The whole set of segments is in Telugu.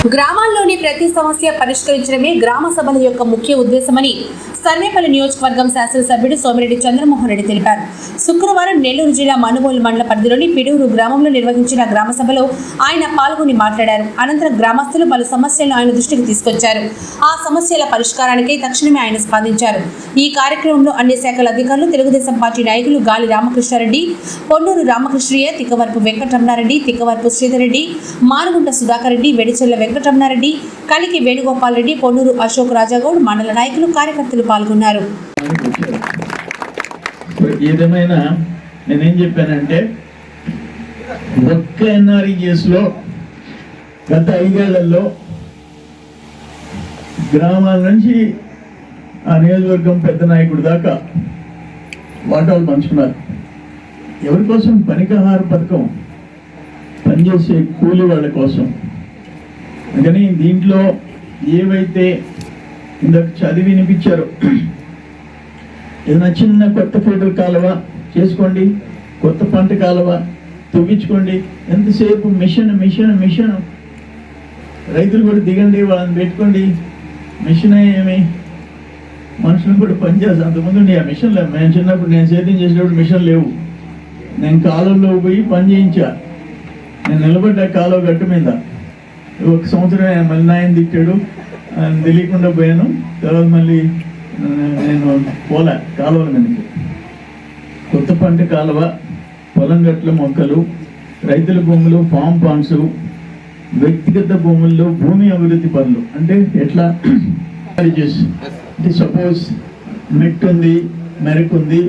గ్రామాల్లోని ప్రతి సమస్య పరిష్కరించడమే గ్రామ సభల యొక్క ముఖ్య ఉద్దేశమని సర్వేపల్లి నియోజకవర్గం శాసనసభ్యుడు సోమిరెడ్డి చంద్రమోహన్ రెడ్డి తెలిపారు. శుక్రవారం నెల్లూరు జిల్లా మనుబోలు మండల పరిధిలోని పిడూరు గ్రామంలో నిర్వహించిన గ్రామ సభలో ఆయన పాల్గొని మాట్లాడారు. అనంతరం గ్రామస్తులు పలు సమస్యలను ఆయన దృష్టికి తీసుకొచ్చారు. ఆ సమస్యల పరిష్కారానికై తక్షణమే ఆయన స్పందించారు. ఈ కార్యక్రమంలో అన్ని శాఖల అధికారులు తెలుగుదేశం పార్టీ నాయకులు గాలి రామకృష్ణారెడ్డి పొన్నూరు రామకృష్ణయ్య తిక్కవరపు వెంకటరమణారెడ్డి తిక్కవరపు శ్రీధరెడ్డి మారుగుంట సుధాకర్ రెడ్డి వెడిచెల్ల వెంకటరమణారెడ్డి కలికి వేణుగోపాల్ రెడ్డి పొన్నూరు అశోక్ రాజాగౌడ్ మండల నాయకులు కార్యకర్తలు పాల్గొన్నారు. ఏదేమైనా నేనేం చెప్పానంటే ఒక్క ఎన్ఆర్ఈఎస్లో గత ఐదేళ్ళలో గ్రామాల నుంచి ఆ నియోజకవర్గం పెద్ద నాయకుడు దాకా వాటాలు పంచుకున్నారు. ఎవరి కోసం పనికహార పథకం పనిచేసే కూలి వాళ్ళ కోసం అందుకని దీంట్లో ఏవైతే ఇందాక చదివి వినిపించారో ఏదైనా చిన్న కొత్త ఫోటోలు కాలువ? చేసుకోండి. కొత్త పంట కాలువ? తవ్వించుకోండి. ఎంతసేపు? Machine machine machine. రైతులు కూడా దిగండి వాళ్ళని పెట్టుకోండి. మిషన్ ఏమి? మనుషులు కూడా పనిచేస్తారు అంతకుముందు ఆ మిషన్ లేవు. నేను చిన్నప్పుడు నేను సేద్యం చేసేటప్పుడు మిషన్ లేవు. నేను కాలంలో పోయి పని చేయించా. నేను నిలబడ్డా కాలువ గట్టు మీద. ఒక సంవత్సరం మళ్ళీ నాయన తిట్టాడు. తెలియకుండా పోయాను. తర్వాత మళ్ళీ నేను పోలే కాలువల మీదకి. కొత్త పంట కాలువ పొలం గట్ల మొక్కలు రైతుల భూములు ఫామ్ పాండ్స్ వ్యక్తిగత భూముల్లో భూమి అభివృద్ధి పనులు. అంటే ఎట్లా? అంటే సపోజ్ మెట్ ఉంది మెరక్ ఉంది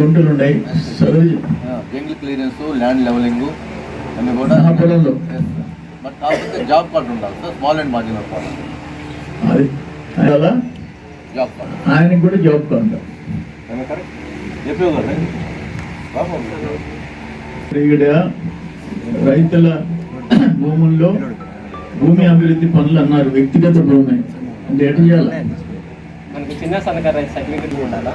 గుంటలు ఉన్నాయి. జంగిల్ క్లియరెన్స్ ల్యాండ్ లెవెలింగ్ అన్ని కూడా ఆ పొలంలో. కాకపోతే జాబ్ కార్డు ఉండాలి sir small and marginal farm అది అలా? Job card. ఆయనకి కూడా జాబ్ చెప్పేవు కదా ఇక్కడ రైతుల భూముల్లో భూమి అభివృద్ధి పనులు అన్నారు వ్యక్తిగత భూమి. అంటే ఎట్లా చేయాలి? మనకి చిన్న సన్నకారు రైతు సర్టిఫికేట్ ఉండాలా?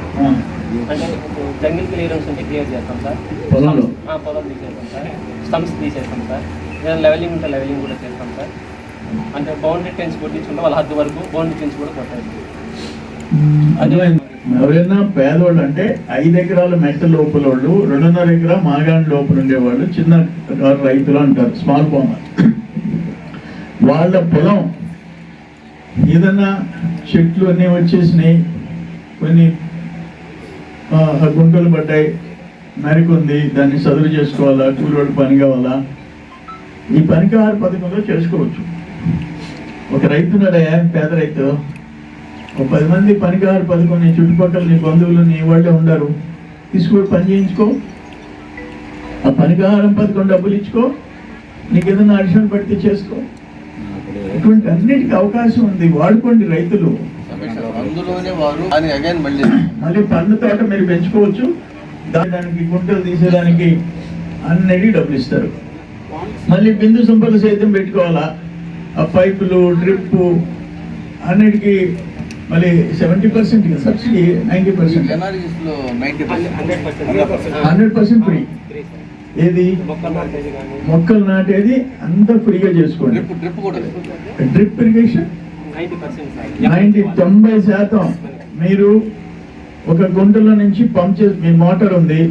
అంటే ఇప్పుడు జంగిల్ క్లియరెన్స్ ఉంటే క్లియర్ చేస్తాం సార్. పొలంలో? ఆ, పొలం తీసేస్తాం సార్. స్టమ్స్ తీసేస్తాం సార్. ఏదైనా లెవెలింగ్ ఉంటే లెవెలింగ్ కూడా చేస్తాం సార్. అంటే బౌండరీ టెన్స్ కొట్టించుకుంటే వాళ్ళ హద్దు వరకు బౌండరీ టెన్స్ కూడా కొట్టాలి ఎవరైనా పేదవాళ్ళు అంటే ఐదు ఎకరాల మెట్ట లోపల వాళ్ళు రెండున్నర ఎకరా మాగాండ్ లోపల ఉండేవాళ్ళు చిన్న రైతులు అంటారు స్మాల్ ఫార్మర్ వాళ్ళ పొలం ఏదైనా చెట్లు అన్నీ వచ్చేసినాయి కొన్ని గుంటలు పడ్డాయి మరికొంది దాన్ని చదువు చేసుకోవాలా కూలోడు పని కావాలా ఈ పనికార పథకంలో చేసుకోవచ్చు ఒక రైతున్నాడే పేద రైతు? ఒక పది మంది పనికారు పదకొండు నీ చుట్టుపక్కల నీ బంధువులు నీ వాళ్ళే ఉండరు. తీసుకొని పని చేయించుకో. ఆ పనికారం పదకొండు డబ్బులు ఇచ్చుకో. నీకు ఏదైనా అడిషన్ పడితే చేసుకో. ఇటువంటి అన్నిటికీ అవకాశం ఉంది. వాడుకోండి రైతులు. మళ్ళీ. పండ్ల తోట మీరు పెంచుకోవచ్చు. దానికి గుంటలు తీసేదానికి అన్నిటికీ డబ్బులు ఇస్తారు. మళ్ళీ బిందు సంపద సైతం పెట్టుకోవాలా? ఆ పైపులు డ్రిప్ అన్నిటికీ మళ్ళీ seventy percent subsidy ninety percent. Hundred percent. Hundred percent free. ఏది? మొక్కలు నాటేది కానీ. మొక్కలు నాటేది అంతా ఫ్రీగా చేసుకోండి. Drip irrigation? నైంటీ తొంభై శాతం. మీరు ఒక గుంటలో నుంచి పంప్ చేసి మీ మోటార్ ఉంది.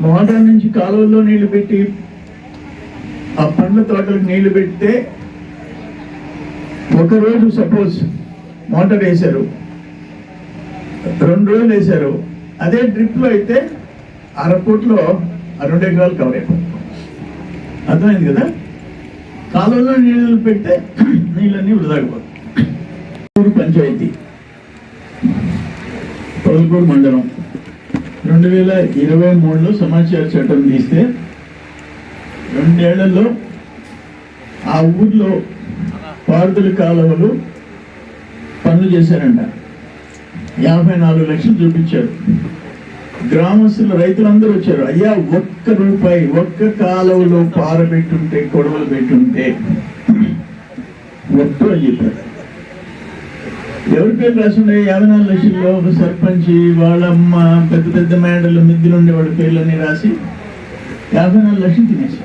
మోటార్ నుంచి కాలువల్లో నీళ్ళు పెట్టి ఆ పండ్ల తోటలకు నీళ్ళు పెడితే ఒక రోజు సపోజ్ మోటార్ వేశారు రెండు రోజులు వేశారు అదే ట్రిప్లో అయితే అర ఫుట్లో రెండు ఎకరాలు కవర్ అయిపోతుంది. అర్థమైంది కదా? కాలువలో నీళ్ళు పెడితే నీళ్ళన్నీ వృధాగిపోతాయి పంచాయతీ పదకూరు మండలం. రెండు వేల ఇరవై మూడులో సమాచార చట్టం తీస్తే రెండేళ్ళలో ఆ ఊర్లో పారుదల కాలువలు పనులు చేశారంట. యాభై నాలుగు లక్షలు చూపించారు. గ్రామస్తులు రైతులందరూ వచ్చారు. అయ్యా ఒక్క రూపాయి ఒక్క కాలువలో పారబెట్టుంటే కొడవలు పెట్టుంటే ఒట్టు అని చెప్పారు? ఎవరి పేరు రాసుండే? యాభై నాలుగు లక్షల్లో ఒక సర్పంచ్ వాళ్ళమ్మ పెద్ద పెద్ద మేడలు మిద్దులు ఉండే వాళ్ళ పేర్లన్నీ రాసి యాభై నాలుగు లక్షలు తినేశారు.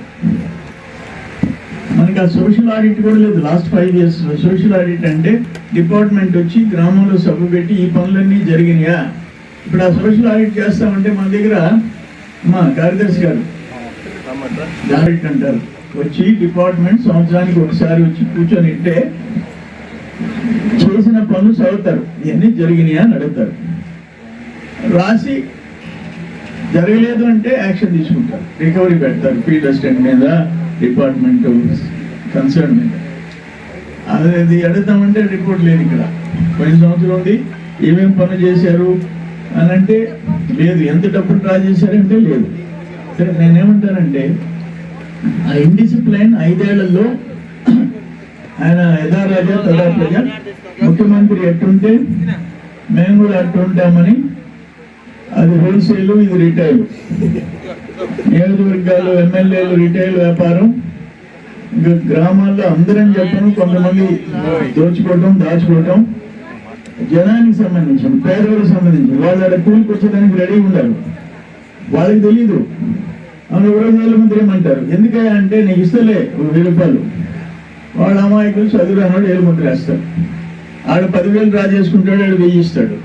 మనకి ఆ సోషల్ ఆడిట్ కూడా లేదు. Last five years social audit అంటే డిపార్ట్మెంట్ వచ్చి గ్రామంలో సభ పెట్టి ఈ పనులన్నీ జరిగినాయా? ఇప్పుడు ఆ సోషల్ ఆడిట్ చేస్తామంటే మన దగ్గర మా కార్యదర్శి గారు ఆడిట్ అంటారు. వచ్చి డిపార్ట్మెంట్ సంవత్సరానికి ఒకసారి వచ్చి కూర్చొని ఇంటే చేసిన పనులు చదువుతారు. ఇవన్నీ జరిగినాయా అని అడుగుతారు. రాసి జరగలేదు అంటే యాక్షన్ తీసుకుంటారు. రికవరీ పెడతారు. ఫీల్డ్ అసిస్టెంట్ మీద డిపార్ట్మెంట్ కన్సర్న్ మీద. అది అడుగుతామంటే రిపోర్ట్ లేదు ఇక్కడ. పోయిన సంవత్సరం ఉంది. ఏమేమి పనులు చేశారు అని అంటే లేదు. ఎంత డబ్బులు డ్రా చేశారంటే లేదు. సరే నేనేమంటానంటే ఆ ఇండిసిప్లైన్ ఐదేళ్ళలో ఆయన యథారాజా తదా ప్రజ ముఖ్యమంత్రి ఎట్టుంటే మేము కూడా అట్టుంటామని అది హోల్సేల్ ఇది రిటైల్ నియోజకవర్గాలు ఎమ్మెల్యేలు రిటైల్ వ్యాపారం. ఇంకా గ్రామాల్లో అందరం చెప్పను కొంతమంది దోచుకోవటం దాచుకోవటం. జనానికి సంబంధించిన పేదవాళ్ళకి సంబంధించిన వాళ్ళు అక్కడ కూలికి వచ్చేదానికి రెడీ ఉండాలి. వాళ్ళకి తెలీదు. అవును ఎవరో వేల మంది ఏమంటారు ఎందుకంటే అంటే నీకు ఇస్తలే ఓ వెయ్యి రూపాయలు. వాళ్ళ అమాయకులు చదువు అన్నాడు ఏలు ముద్ర వేస్తారు. పదివేలు డ్రా చేసుకుంటాడు ఆడు వెయ్యి ఇస్తాడు.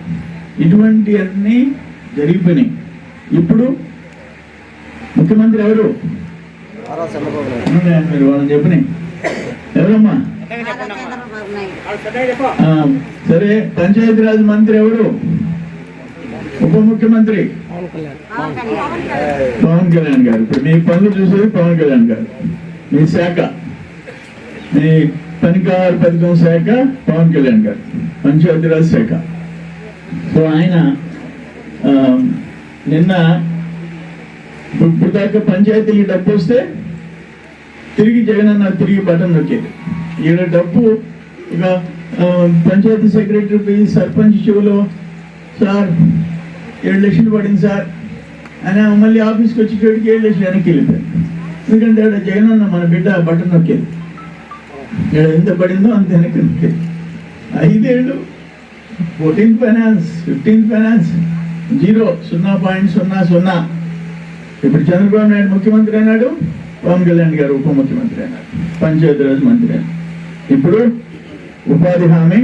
ఇటువంటి అన్నీ జరిగిపోయినాయి. ఇప్పుడు ముఖ్యమంత్రి ఎవరు? మీరు వాళ్ళని చెప్పని ఎవరమ్మా? సరే పంచాయతీరాజ్ మంత్రి ఎవరు? ఉప ముఖ్యమంత్రి? పవన్ కళ్యాణ్ గారు. ఇప్పుడు మీ పనులు చూసేది పవన్ కళ్యాణ్ గారు. మీ శాఖ. ఈ తనిఖా పథకం శాఖ పవన్ కళ్యాణ్ గారు పంచాయతీరాజ్ శాఖ. సో ఆయన నిన్న ఇప్పుడు దాకా పంచాయతీకి డబ్బు వస్తే తిరిగి జగన్ అన్న తిరిగి బటన్ నొక్కేది. ఈడ డబ్బు ఇక పంచాయతీ సెక్రటరీ పోయి సర్పంచ్ చెవులో సార్ ఏడు లక్షలు పడింది సార్. అని మళ్ళీ ఆఫీస్కి వచ్చేటోడికి ఏడు లక్షలు వెనక్కి వెళ్ళిపోయాడు ఎందుకంటే ఆడ జగన్ అన్న మన బిడ్డ బటన్ నొక్కేది. ఈడ ఎంత పడిందో అంత వెనక్కి నొక్కేది ఐదేళ్ళు fourteen finance fifteen finance zero సున్నా పాయింట్ సున్నా సున్నా. ఇప్పుడు చంద్రబాబు నాయుడు ముఖ్యమంత్రి అయినాడు పవన్ కళ్యాణ్ గారు ఉప ముఖ్యమంత్రి అయినాడు పంచాయతీరాజ్ మంత్రి అయినాడు ఇప్పుడు ఉపాధి హామీ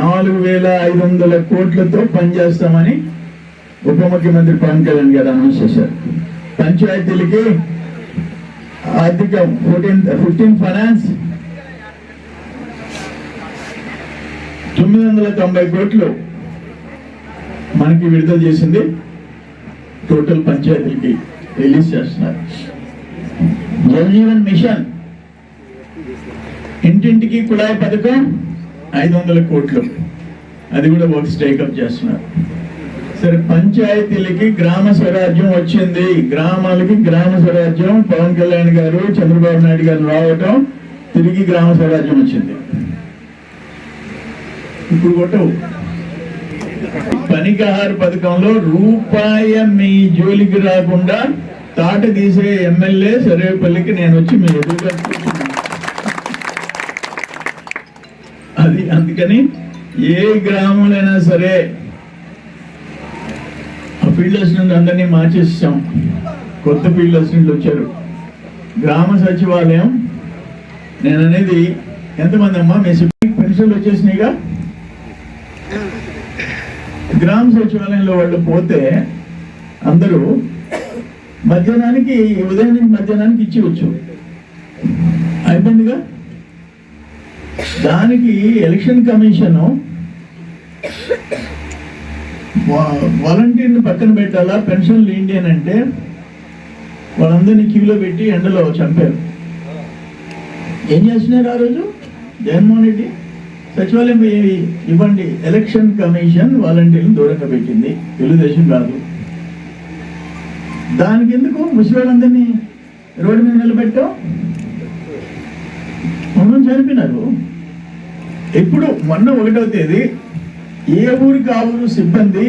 నాలుగు వేల ఐదు వందల కోట్లతో పనిచేస్తామని ఉప ముఖ్యమంత్రి పవన్ కళ్యాణ్ గారు అనౌన్స్ చేశారు. పంచాయతీలకి ఆర్థిక ఫోర్టీన్ ఫిఫ్టీన్ ఫైనాన్స్ తొమ్మిది వందల తొంభై కోట్లు మనకి విడుదల చేసింది టోటల్ పంచాయతీలకి రిలీజ్ చేస్తున్నారు. జలజీవన్ మిషన్ ఇంటింటికి కుళాయి పథకం ఐదు వందల కోట్లు. అది కూడా వర్క్స్ టేకప్ చేస్తున్నారు. సరే పంచాయతీలకి గ్రామ స్వరాజ్యం వచ్చింది. గ్రామాలకి గ్రామ స్వరాజ్యం పవన్ కళ్యాణ్ గారు చంద్రబాబు నాయుడు గారు రావటం తిరిగి గ్రామ స్వరాజ్యం వచ్చింది. ఇప్పుడు కొట్టవు పనికహార పథకంలో రూపాయ మీ జోలికి రాకుండా తాట తీసే ఎమ్మెల్యే సర్వేపల్లికి నేను వచ్చి మీ ఎదురుగా అది అందుకని ఏ గ్రామంలోనైనా సరే ఆ ఫీల్డ్ నుండి అందరినీ మార్చేసాం. కొత్త ఫీల్డ్ నుండి వచ్చారు. గ్రామ సచివాలయం నేను అనేది ఎంతమంది అమ్మా మీ పెన్షన్లు వచ్చేసినాయిగా? గ్రామ సచివాలయంలో వాళ్ళు పోతే అందరూ మధ్యాహ్నానికి ఉదయం నుంచి మధ్యాహ్నానికి ఇచ్చివచ్చు. అయిపోయిందిగా? దానికి ఎలక్షన్ కమిషన్ వాలంటీర్ని పక్కన పెట్టాలా? పెన్షన్లు ఏంటి అని అంటే వాళ్ళందరినీ క్యూలో పెట్టి ఎండలో చంపారు. ఏం చేస్తున్నారు ఆ రోజు? జగన్మోహన్ రెడ్డి? సచివాలయం ఇవ్వండి. ఎలక్షన్ కమిషన్ వాలంటీర్లు దూరంగా పెట్టింది. తెలుగుదేశం కాదు. దానికి ఎందుకు ముసలివాళ్ళందరినీ రోడ్డు మీద నిలబెట్టాం? మనం చనిపోయినారు. ఇప్పుడు మొన్న ఒకటో తేదీ ఏ ఊరికి ఆ ఊరు సిబ్బంది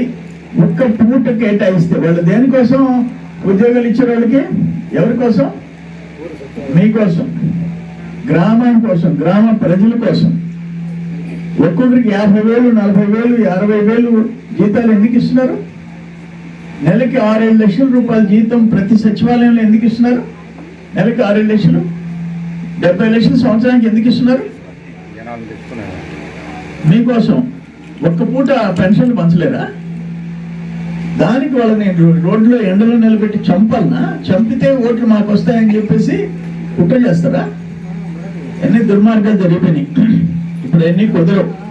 ఒక్క పూట కేటాయిస్తే వాళ్ళు దేనికోసం ఉద్యోగాలు ఇచ్చే వాళ్ళకి? ఎవరి కోసం? మీకోసం గ్రామం కోసం గ్రామ ప్రజల కోసం. ఒక్కొక్కరికి యాభై వేలు నలభై వేలు అరవై వేలు జీతాలు ఎందుకు ఇస్తున్నారు? నెలకి ఆరేడు లక్షల రూపాయల జీతం ప్రతి సచివాలయంలో ఎందుకు ఇస్తున్నారు? నెలకి ఆరేడు లక్షలు డెబ్బై లక్షల సంవత్సరానికి ఎందుకు ఇస్తున్నారు? మీకోసం ఒక్క పూట పెన్షన్లు పంచలేరా దానికి వాళ్ళని నేను రోడ్లో ఎండలో నిలబెట్టి చంపాలనా? చంపితే ఓట్లు మాకు వస్తాయని చెప్పేసి కుట్ర చేస్తారా? ఎన్ని దుర్మార్గాలు జరిగిపోయినాయి. ఇప్పుడు ఎన్ని కుదరవు.